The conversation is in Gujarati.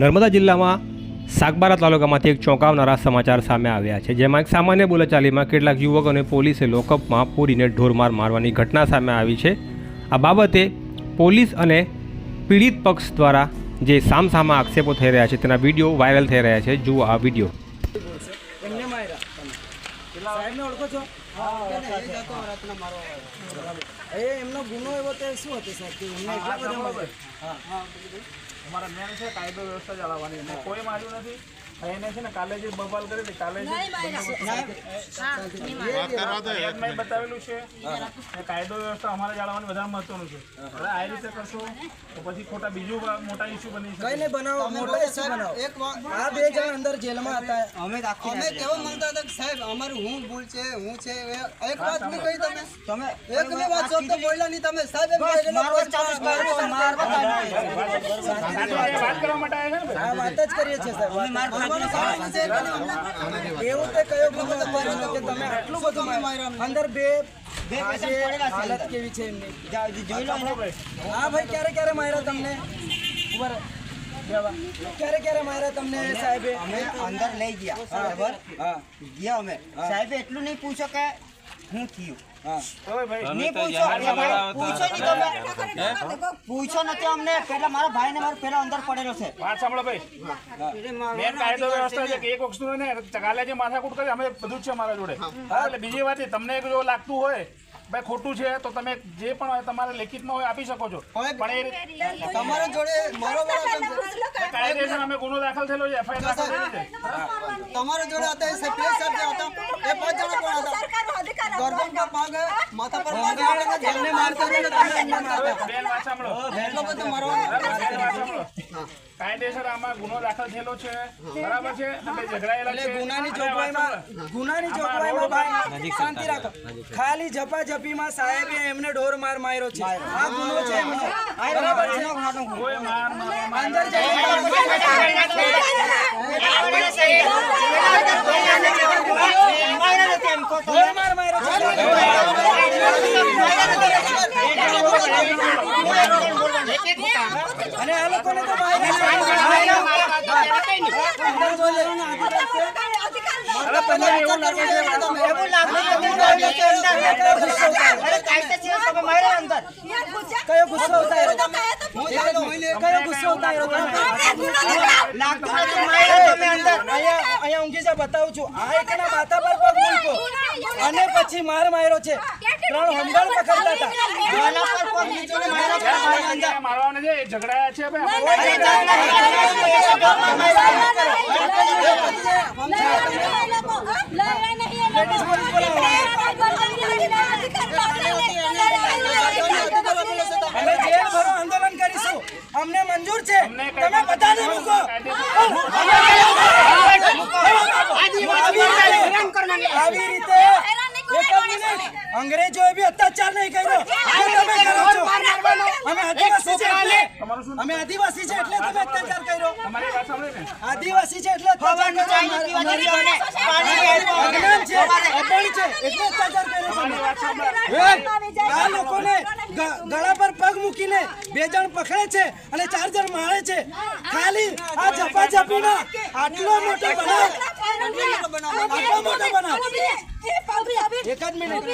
નર્મદા જિલ્લામાં સાગબારા તાલુકામાંથી એક ચોંકાવનારા સમાચાર સામે આવ્યા છે જેમાં એક સામાન્ય બોલાચાલીમાં કેટલાક યુવકોને પોલીસે લોકઅપમાં પૂરીને ઢોરમાર મારવાની ઘટના સામે આવી છે. આ બાબતે પોલીસ અને પીડિત પક્ષ દ્વારા જે સામસામા આક્ષેપો થઈ રહ્યા છે તેના વીડિયો વાયરલ થઈ રહ્યા છે. જુઓ આ વીડિયો. એમને માર્યા ઓળખો છો? એમનો ગુનો એવો તે શું હતો સાહેબ? અમારા મેન છે કાયદો વ્યવસ્થા એને કોઈ માર્યું નથી. એને છે ને કાલે જે બબાલ કરી હતી કાલે જે બતાવેલું છે કાયદો વ્યવસ્થા અમારે જાળવવાનું વધારે મહત્વનું છે હવે આ રીતે કરશો તો પછી ખોટા બીજું મોટા ઇસ્યુ બની શકે નહીં બનાવો મોટા ઇસ્યુ બનાવો આ બે જણ અંદર જેલમાં હતા અમે અમે કેવો માંગતા હતા કે સાહેબ અમારું હું ભૂલ છે હું છે એક વાત બી કહી તમે તમે એક બે વાત શબ્દ બોલ્યા નહીં તમે સાહેબ વાત કરવા માટે આવ્યા છે ને વાત જ કરીએ છીએ સાહેબ એવું તે કયો કે તમે આટલું બધું અંદર બે હાલત કેવી છે એમની? જોઈ લો હા ભાઈ ક્યારે ક્યારે માર્યા તમને? ઊભા ક્યારે ક્યારે માર્યા તમને સાહેબે? અમે અંદર લઈ ગયા. બરાબર? હા. ગયા અમે. સાહેબે એટલું નહીં પૂછો કે હું થયું? ભાઈ પૂછો પૂછો નહીં તમે. પૂછો નથી અમને. પેલા મારા ભાઈ ને મારો પેલા અંદર પડેલો છે. વાત સાંભળો ભાઈ. કાયદો વ્યવસ્થા છે કે એક વસ્તુ ને કાલે જે માથાકૂટ કરી અમે બધું જ છે મારા જોડે. હા, એટલે બીજી વાત એ, તમને જો લાગતું હોય ભાઈ ખોટું છે તો તમે જે પણ હોય તમારે લેખિતમાં હોય આપી શકો છો. પણ એ તમારા જોડે મારો? કાયદેસર અમે ગુનો દાખલ થયેલો છે એફઆઈઆર દાખલ થયેલી છે. તમારા જોડે હતા એ સપ્લાય હતા એ પાંચ જણા પણ હતા? ગરદન પર પાગ માથા પર પાગ જેમને મારતા હતા ને તમે એમને મારતા બેન વાત સાંભળો એટલો બધો મારવાનો બેન વાત સાંભળો કાયદેસર આમાં ગુનો દાખલ થયેલો છે બરાબર છે અમે ઝઘડાયેલા છે ગુનાની જોગવાઈમાં ગુનાની જોગવાઈમાં ભાઈ શાંતિ રાખો ખાલી ઝપાઝપીમાં સાહેબે એમને ઢોર માર માર્યો છે આ ગુનો છે એમનો બરાબર છે કોઈ માર અંદર જઈને ઢોર માર માર્યો છે અને આ લોકોને તો માર્યા અંદર બોલે અરે તમને એવું લાગે છે એવું લાગે છે અંદર કયો ગુસ્સો અરે કાયદેસર તમે માર્યા અંદર કયો ગુસ્સો ઉતાર્યો હું જાણતો હોય ને કયો ગુસ્સો ઉતાર્યો તમે લાગતું નથી જા બતાવું છું આ અને પછી માર માર્યો છે ત્રણ હંગળ પકડતા મારવાના છે એ ઝઘડાયા છે અમે જેલ ભરો આંદોલન કરીશું અમને મંજૂર છે તમે બધાને મૂકો આવી રીતે એક જ મિનિટ અંગ્રેજોએ બી અત્યાચાર નહીં કર્યો. તમે કરો છો. અમે આદિવાસી છે એટલે અમે આદિવાસી છે એટલે તમે અત્યાચાર કર્યો. તમારી વાત સાંભળે ને આદિવાસી છે એટલે અત્યાચાર કર્યો. અજ્ઞાન છે. અભણ છે. એટલે અત્યાચાર કર્યો આ લોકોને ગળા પર પગ મૂકીને બે જણ પકડે છે અને ચાર જણ મારે છે. ખાલી આ ઝપાઝપીમાં આટલો મોટો બનાવ આટલો મોટો બનાવ. એક જ મિનિટ.